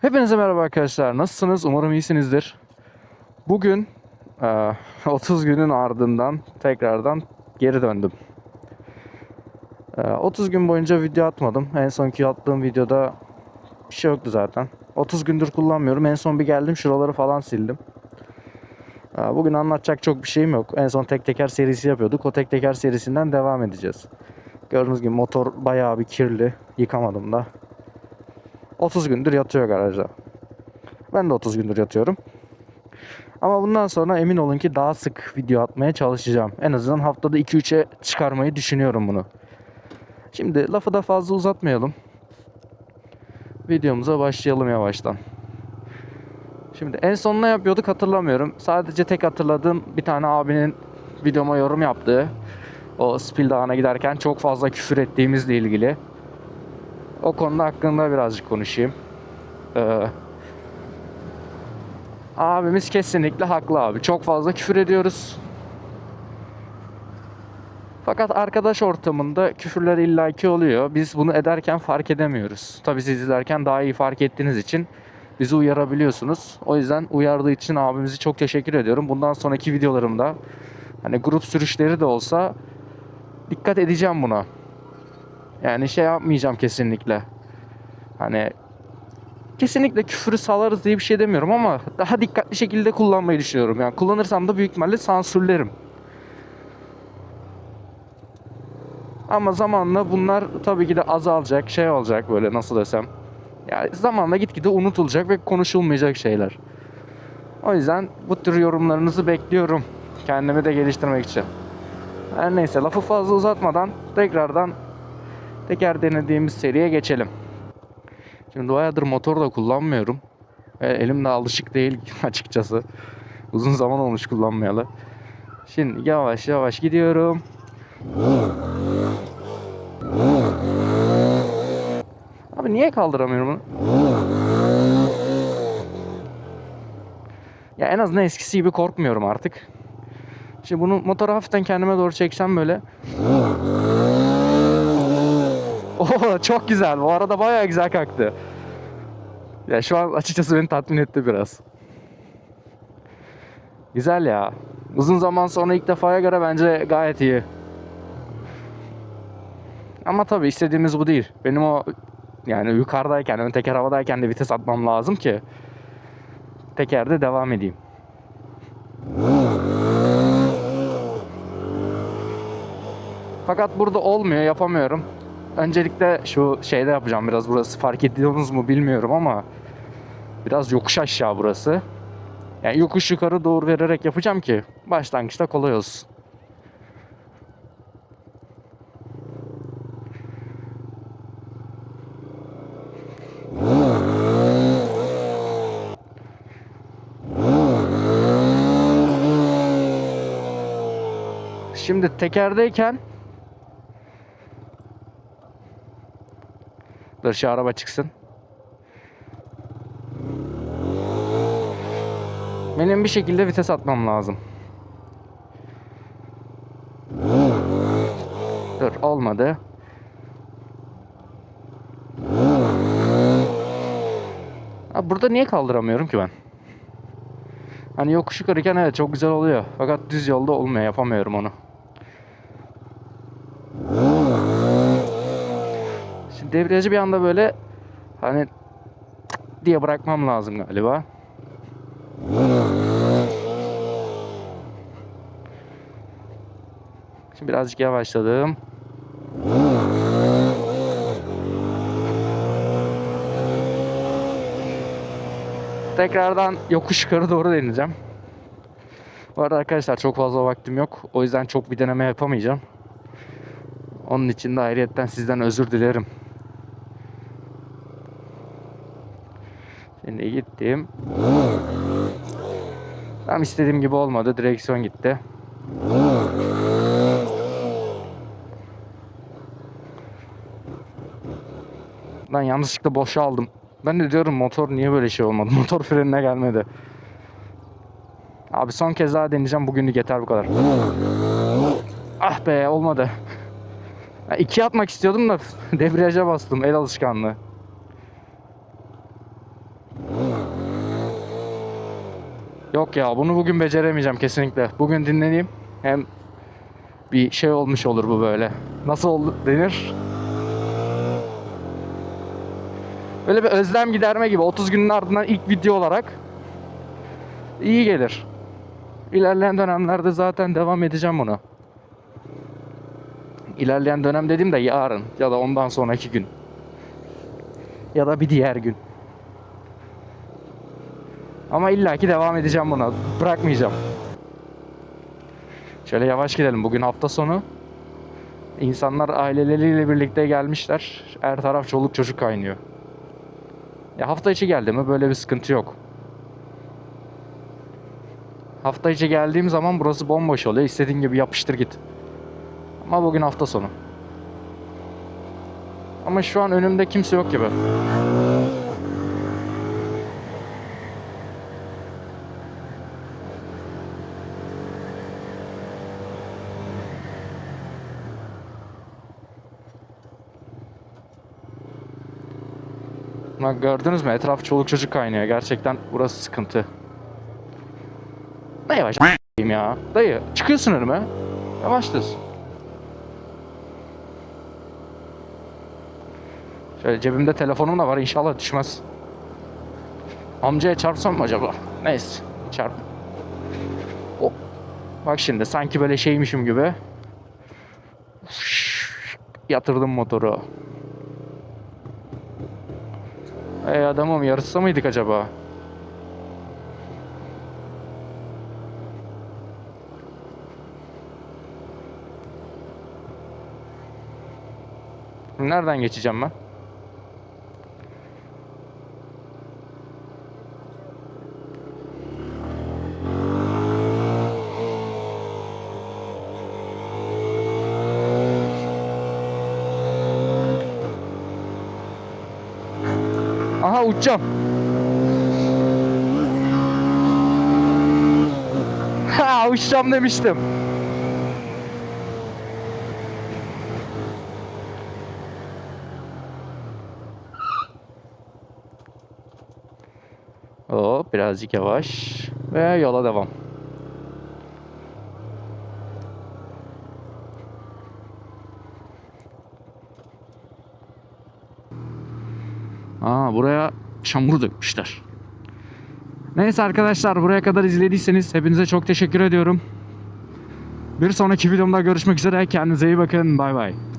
Hepinize merhaba arkadaşlar. Nasılsınız? Umarım iyisinizdir. Bugün eee, 30 günün ardından tekrardan geri döndüm. Eee, 30 gün boyunca video atmadım. En sonki attığım videoda bir şey yoktu zaten. 30 gündür kullanmıyorum. En son bir geldim şuraları falan sildim. Eee, Bugün anlatacak çok bir şeyim yok. En son tek teker serisi yapıyorduk. O tek teker serisinden devam edeceğiz. Gördüğünüz gibi motor bayağı bir kirli. Yıkamadım da. 30 gündür yatıyor garaja. Ben de 30 gündür yatıyorum. Ama bundan sonra emin olun ki daha sık video atmaya çalışacağım. En azından haftada 2-3'e çıkarmayı düşünüyorum bunu. Şimdi lafı da fazla uzatmayalım. Videomuza başlayalım yavaştan. Şimdi en son ne yapıyorduk hatırlamıyorum. Sadece tek hatırladığım bir tane abinin videoma yorum yaptığı. O Spil Dağı'na giderken çok fazla küfür ettiğimizle ilgili. O konuda hakkında birazcık konuşayım. Ee, abimiz kesinlikle haklı abi. Çok fazla küfür ediyoruz. Fakat arkadaş ortamında küfürler illaki oluyor. Biz bunu ederken fark edemiyoruz. Tabii siz izlerken daha iyi fark ettiğiniz için bizi uyarabiliyorsunuz. O yüzden uyardığı için abimizi çok teşekkür ediyorum. Bundan sonraki videolarımda hani grup sürüşleri de olsa dikkat edeceğim buna. Yani şey yapmayacağım kesinlikle. Hani kesinlikle küfürü salarız diye bir şey demiyorum ama daha dikkatli şekilde kullanmayı düşünüyorum. Yani kullanırsam da büyük ihtimalle sansürlerim. Ama zamanla bunlar tabii ki de azalacak, şey olacak böyle nasıl desem. Yani zamanla gitgide unutulacak ve konuşulmayacak şeyler. O yüzden bu tür yorumlarınızı bekliyorum. Kendimi de geliştirmek için. Her neyse lafı fazla uzatmadan tekrardan teker denediğimiz seriye geçelim. Şimdi bayağıdır motor da kullanmıyorum. Elim de alışık değil açıkçası. Uzun zaman olmuş kullanmayalı. Şimdi yavaş yavaş gidiyorum. Abi niye kaldıramıyorum bunu? Ya en azından eskisi gibi korkmuyorum artık. Şimdi bunu motoru hafiften kendime doğru çeksem böyle. Oo çok güzel. Bu arada bayağı güzel kalktı. Ya şu an açıkçası beni tatmin etti biraz. Güzel ya. Uzun zaman sonra ilk defaya göre bence gayet iyi. Ama tabii istediğimiz bu değil. Benim o yani yukarıdayken, ön teker havadayken de vites atmam lazım ki tekerde devam edeyim. Fakat burada olmuyor, yapamıyorum. Öncelikle şu şeyde yapacağım biraz burası fark ediyorsunuz mu bilmiyorum ama biraz yokuş aşağı burası. Yani yokuş yukarı doğru vererek yapacağım ki başlangıçta kolay olsun. Şimdi tekerdeyken Dur şu araba çıksın. Benim bir şekilde vites atmam lazım. Dur olmadı. Abi burada niye kaldıramıyorum ki ben? Hani yokuş yukarıken evet çok güzel oluyor. Fakat düz yolda olmuyor yapamıyorum onu. Debriyajı bir anda böyle hani diye bırakmam lazım galiba. Şimdi birazcık yavaşladım. Tekrardan yokuş yukarı doğru deneyeceğim. Bu arada arkadaşlar çok fazla vaktim yok. O yüzden çok bir deneme yapamayacağım. Onun için de ayrıyetten sizden özür dilerim. Şimdi gittim. Tam istediğim gibi olmadı. Direksiyon gitti. Lan yanlışlıkla boşa aldım. Ben de diyorum motor niye böyle şey olmadı? Motor frenine gelmedi. Abi son kez daha deneyeceğim. Bugünlük yeter bu kadar. Ah be olmadı. Ya iki atmak istiyordum da debriyaja bastım. El alışkanlığı. Yok ya bunu bugün beceremeyeceğim kesinlikle. Bugün dinleneyim. Hem bir şey olmuş olur bu böyle. Nasıl oldu denir? Böyle bir özlem giderme gibi 30 günün ardından ilk video olarak iyi gelir. İlerleyen dönemlerde zaten devam edeceğim bunu. İlerleyen dönem dediğim de yarın ya da ondan sonraki gün. Ya da bir diğer gün. Ama illaki devam edeceğim buna. Bırakmayacağım. Şöyle yavaş gidelim. Bugün hafta sonu. İnsanlar aileleriyle birlikte gelmişler. Her taraf çoluk çocuk kaynıyor. Ya hafta içi geldi mi böyle bir sıkıntı yok. Hafta içi geldiğim zaman burası bomboş oluyor. İstediğin gibi yapıştır git. Ama bugün hafta sonu. Ama şu an önümde kimse yok gibi. Bak gördünüz mü? Etraf çoluk çocuk kaynıyor. Gerçekten burası sıkıntı. Ne yavaş ya. Dayı çıkıyorsun önüme. Yavaşlıyorsun. Şöyle cebimde telefonum da var inşallah düşmez. Amcaya çarpsam mı acaba? Neyse çarp. O. Bak şimdi sanki böyle şeymişim gibi. Yatırdım motoru. Ey adamım yarışsa mıydık acaba? Nereden geçeceğim ben? Aha uçacağım. Ha uçacağım demiştim. Hop birazcık yavaş ve yola devam. Aa buraya çamur dökmüşler. Neyse arkadaşlar buraya kadar izlediyseniz hepinize çok teşekkür ediyorum. Bir sonraki videomda görüşmek üzere. Kendinize iyi bakın. Bay bay.